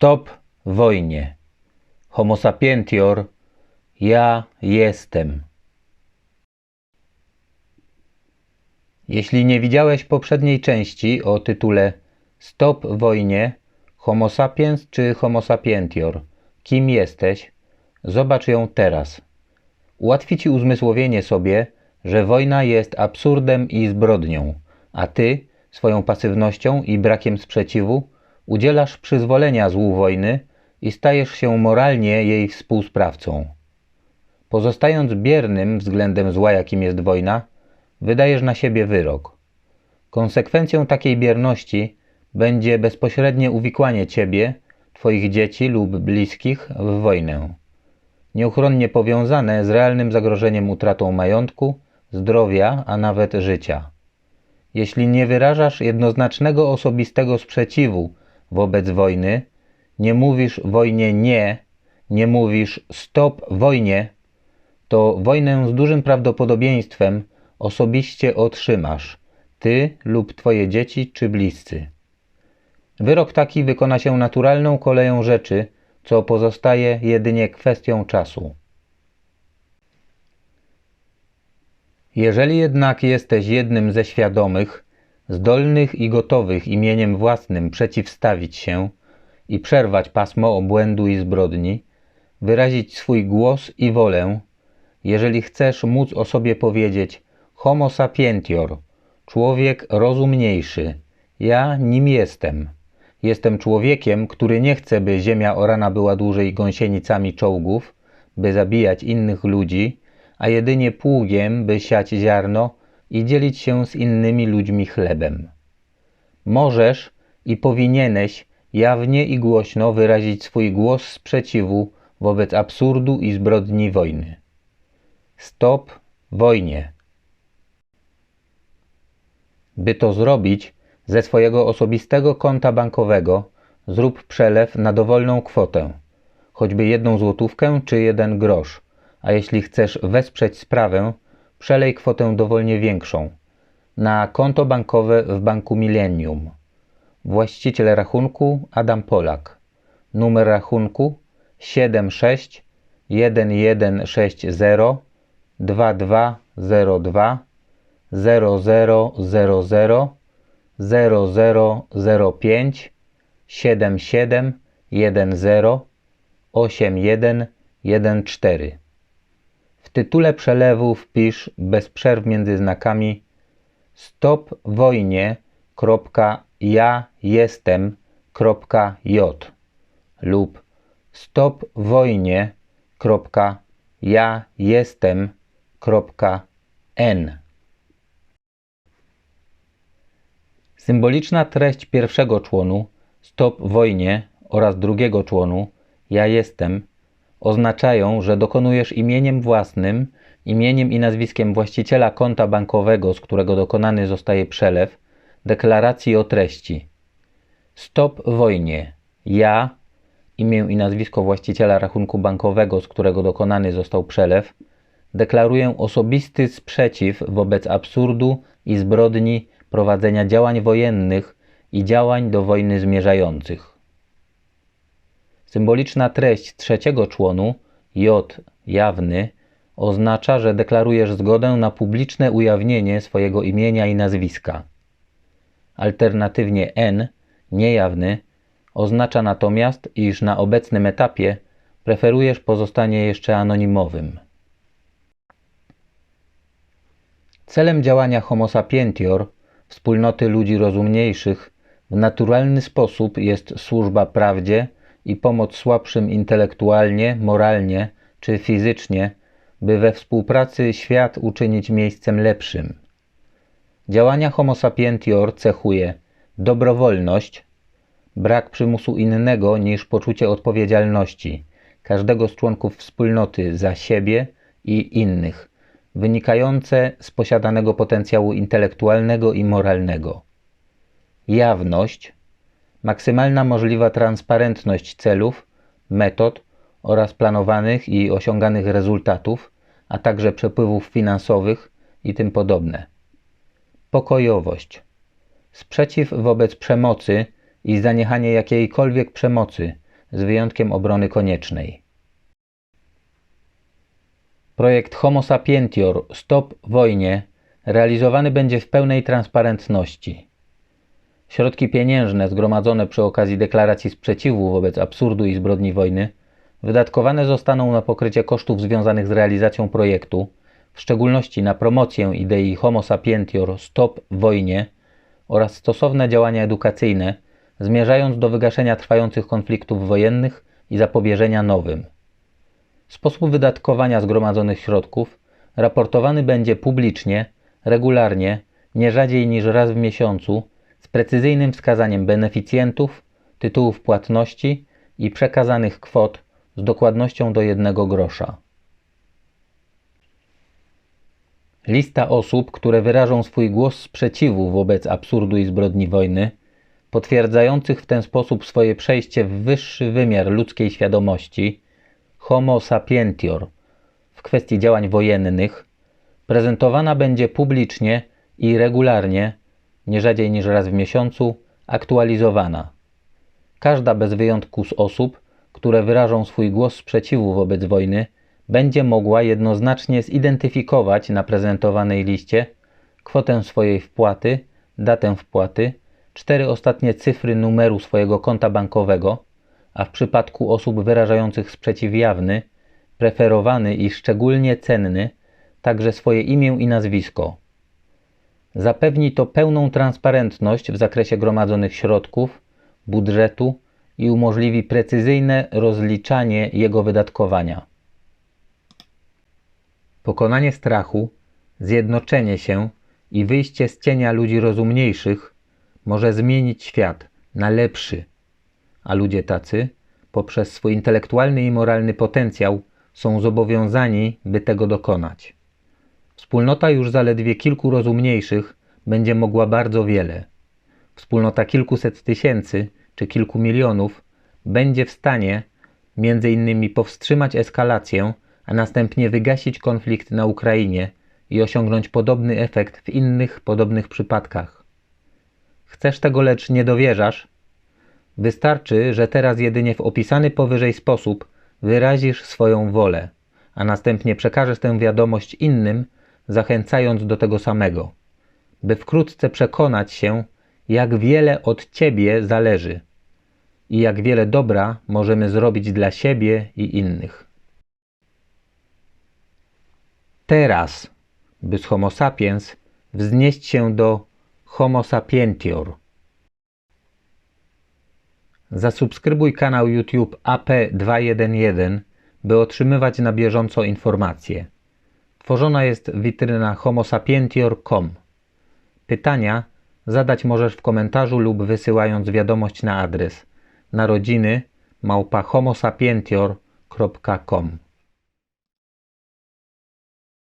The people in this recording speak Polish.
Stop wojnie. Homo sapientior. Ja jestem. Jeśli nie widziałeś poprzedniej części o tytule Stop wojnie, Homo sapiens czy Homo sapientior, kim jesteś, zobacz ją teraz. Ułatwi ci uzmysłowienie sobie, że wojna jest absurdem i zbrodnią, a ty swoją pasywnością i brakiem sprzeciwu udzielasz przyzwolenia złu wojny i stajesz się moralnie jej współsprawcą. Pozostając biernym względem zła, jakim jest wojna, wydajesz na siebie wyrok. Konsekwencją takiej bierności będzie bezpośrednie uwikłanie ciebie, twoich dzieci lub bliskich w wojnę. Nieuchronnie powiązane z realnym zagrożeniem utratą majątku, zdrowia, a nawet życia. Jeśli nie wyrażasz jednoznacznego osobistego sprzeciwu wobec wojny, nie mówisz wojnie nie, nie mówisz stop wojnie, to wojnę z dużym prawdopodobieństwem osobiście otrzymasz, ty lub twoje dzieci czy bliscy. Wyrok taki wykona się naturalną koleją rzeczy, co pozostaje jedynie kwestią czasu. Jeżeli jednak jesteś jednym ze świadomych, zdolnych i gotowych imieniem własnym przeciwstawić się i przerwać pasmo obłędu i zbrodni, wyrazić swój głos i wolę, jeżeli chcesz móc o sobie powiedzieć Homo sapientior, człowiek rozumniejszy, ja nim jestem. Jestem człowiekiem, który nie chce, by ziemia orana była dłużej gąsienicami czołgów, by zabijać innych ludzi, a jedynie pługiem, by siać ziarno i dzielić się z innymi ludźmi chlebem. Możesz i powinieneś jawnie i głośno wyrazić swój głos sprzeciwu wobec absurdu i zbrodni wojny. Stop wojnie. By to zrobić, ze swojego osobistego konta bankowego zrób przelew na dowolną kwotę, choćby jedną złotówkę czy jeden grosz, a jeśli chcesz wesprzeć sprawę, przelej kwotę dowolnie większą na konto bankowe w Banku Millennium. Właściciel rachunku Adam Polak. Numer rachunku 76 1160 2202 0000 0005 77 10 8114. W tytule przelewu wpisz bez przerw między znakami stop wojnie ja jestem.j lub stop wojnie ja jestem.n. Symboliczna treść pierwszego członu stop wojnie oraz drugiego członu ja jestem oznaczają, że dokonujesz imieniem własnym, imieniem i nazwiskiem właściciela konta bankowego, z którego dokonany zostaje przelew, deklaracji o treści. Stop wojnie. Ja, imię i nazwisko właściciela rachunku bankowego, z którego dokonany został przelew, deklaruję osobisty sprzeciw wobec absurdu i zbrodni prowadzenia działań wojennych i działań do wojny zmierzających. Symboliczna treść trzeciego członu, J jawny, oznacza, że deklarujesz zgodę na publiczne ujawnienie swojego imienia i nazwiska. Alternatywnie N, niejawny, oznacza natomiast, iż na obecnym etapie preferujesz pozostanie jeszcze anonimowym. Celem działania Homo sapientior, wspólnoty ludzi rozumniejszych, w naturalny sposób jest służba prawdzie i pomoc słabszym intelektualnie, moralnie czy fizycznie, by we współpracy świat uczynić miejscem lepszym. Działania Homo sapientior cechuje dobrowolność, brak przymusu innego niż poczucie odpowiedzialności każdego z członków wspólnoty za siebie i innych, wynikające z posiadanego potencjału intelektualnego i moralnego. Jawność, maksymalna możliwa transparentność celów, metod oraz planowanych i osiąganych rezultatów, a także przepływów finansowych i tym podobne. Pokojowość. Sprzeciw wobec przemocy i zaniechanie jakiejkolwiek przemocy, z wyjątkiem obrony koniecznej. Projekt Homo Sapientior Stop Wojnie realizowany będzie w pełnej transparentności. Środki pieniężne zgromadzone przy okazji deklaracji sprzeciwu wobec absurdu i zbrodni wojny wydatkowane zostaną na pokrycie kosztów związanych z realizacją projektu, w szczególności na promocję idei Homo Sapientior Stop Wojnie oraz stosowne działania edukacyjne zmierzając do wygaszenia trwających konfliktów wojennych i zapobieżenia nowym. Sposób wydatkowania zgromadzonych środków raportowany będzie publicznie, regularnie, nie rzadziej niż raz w miesiącu, precyzyjnym wskazaniem beneficjentów, tytułów płatności i przekazanych kwot z dokładnością do jednego grosza. Lista osób, które wyrażą swój głos sprzeciwu wobec absurdu i zbrodni wojny, potwierdzających w ten sposób swoje przejście w wyższy wymiar ludzkiej świadomości, Homo sapientior, w kwestii działań wojennych, prezentowana będzie publicznie i regularnie, nie rzadziej niż raz w miesiącu, aktualizowana. Każda bez wyjątku z osób, które wyrażą swój głos sprzeciwu wobec wojny, będzie mogła jednoznacznie zidentyfikować na prezentowanej liście kwotę swojej wpłaty, datę wpłaty, cztery ostatnie cyfry numeru swojego konta bankowego, a w przypadku osób wyrażających sprzeciw jawny, preferowany i szczególnie cenny, także swoje imię i nazwisko. Zapewni to pełną transparentność w zakresie gromadzonych środków, budżetu i umożliwi precyzyjne rozliczanie jego wydatkowania. Pokonanie strachu, zjednoczenie się i wyjście z cienia ludzi rozumniejszych może zmienić świat na lepszy, a ludzie tacy, poprzez swój intelektualny i moralny potencjał, są zobowiązani, by tego dokonać. Wspólnota już zaledwie kilku rozumniejszych będzie mogła bardzo wiele. Wspólnota kilkuset tysięcy czy kilku milionów będzie w stanie między innymi powstrzymać eskalację, a następnie wygasić konflikt na Ukrainie i osiągnąć podobny efekt w innych podobnych przypadkach. Chcesz tego, lecz nie dowierzasz? Wystarczy, że teraz jedynie w opisany powyżej sposób wyrazisz swoją wolę, a następnie przekażesz tę wiadomość innym, zachęcając do tego samego, by wkrótce przekonać się, jak wiele od Ciebie zależy i jak wiele dobra możemy zrobić dla siebie i innych. Teraz, by z Homo sapiens wznieść się do Homo sapientior. Zasubskrybuj kanał YouTube AP211, by otrzymywać na bieżąco informacje. Tworzona jest witryna homosapientior.com. Pytania zadać możesz w komentarzu lub wysyłając wiadomość na adres narodziny małpa homosapientior.com.